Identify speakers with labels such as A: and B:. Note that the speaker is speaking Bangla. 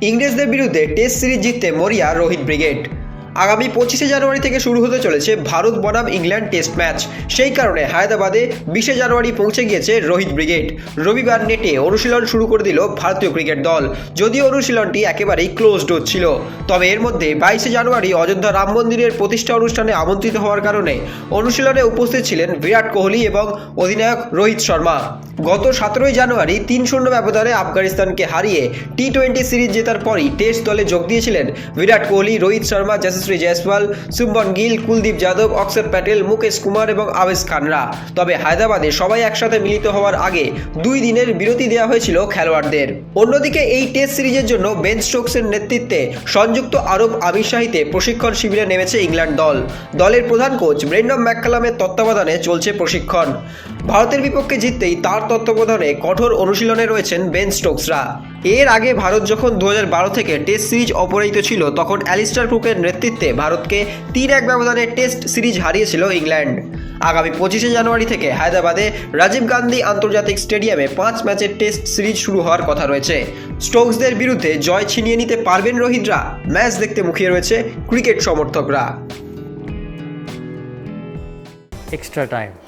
A: ইংরেজদের বিরুদ্ধে টেস্ট সিরিজ জিততে মরিয়া রোহিত ব্রিগেড। আগামী পঁচিশে জানুয়ারি থেকে শুরু হতে চলেছে ভারত বনাম ইংল্যান্ড টেস্ট ম্যাচ। সেই কারণে হায়দ্রাবাদে বিশে জানুয়ারি পৌঁছে গিয়েছে রোহিত ব্রিগেড। রবিবার নেটে অনুশীলন শুরু করে দিল ভারতীয় ক্রিকেট দল। যদিও অনুশীলনটি একেবারেই ক্লোজ ক্লোজড ছিল। তবে এর মধ্যে বাইশে জানুয়ারি অযোধ্যা রাম মন্দিরের প্রতিষ্ঠা অনুষ্ঠানে আমন্ত্রিত হওয়ার কারণে অনুশীলনে উপস্থিত ছিলেন বিরাট কোহলি এবং অধিনায়ক রোহিত শর্মা। গত সতেরোই জানুয়ারি তিন শূন্য ব্যবধানে আফগানিস্তানকে হারিয়ে টি টোয়েন্টি সিরিজ জেতার পরই টেস্ট দলে যোগ দিয়েছিলেন বিরাট কোহলি, রোহিত শর্মা যশস্বী জয়সওয়াল সুমন গিল, কুলদীপ যাদব, অক্ষর প্যাটেল, মুকেশ কুমার এবং আবেশ খানরা। তবে হায়দ্রাবাদে সবাই একসাথে মিলিত হওয়ার আগে দুই দিনের বিরতি দেওয়া হয়েছিল খেলোয়াড়দের। অন্যদিকে এই টেস্ট সিরিজের জন্য বেন স্টোকসের নেতৃত্বে সংযুক্ত আরব আমিরশাহীতে প্রশিক্ষণ শিবিরে নেমেছে ইংল্যান্ড দল। দলের প্রধান কোচ ব্রেন্ডম ম্যাককালামের তত্ত্বাবধানে চলছে প্রশিক্ষণ। ভারতের বিপক্ষে জিততেই তার তত্ত্বাবধানে কঠোর অনুশীলনে রয়েছেন বেন স্টোকসরা। এর আগে ভারত যখন দু হাজার বারো থেকে টেস্ট সিরিজ অপরাজিত ছিল, তখন অ্যালিস্টার কুকের নেতৃত্বে ভারতকে তিন এক ব্যবধানে টেস্ট সিরিজ হারিয়েছিল ইংল্যান্ড। আগামী পঁচিশে জানুয়ারি থেকে হায়দ্রাবাদে রাজীব গান্ধী আন্তর্জাতিক স্টেডিয়ামে পাঁচ ম্যাচের টেস্ট সিরিজ শুরু হওয়ার কথা রয়েছে। স্টোকসদের বিরুদ্ধে জয় ছিনিয়ে নিতে পারবেন রোহিতরা। ম্যাচ দেখতে মুখিয়ে রয়েছে ক্রিকেট সমর্থকরা।
B: Extra time.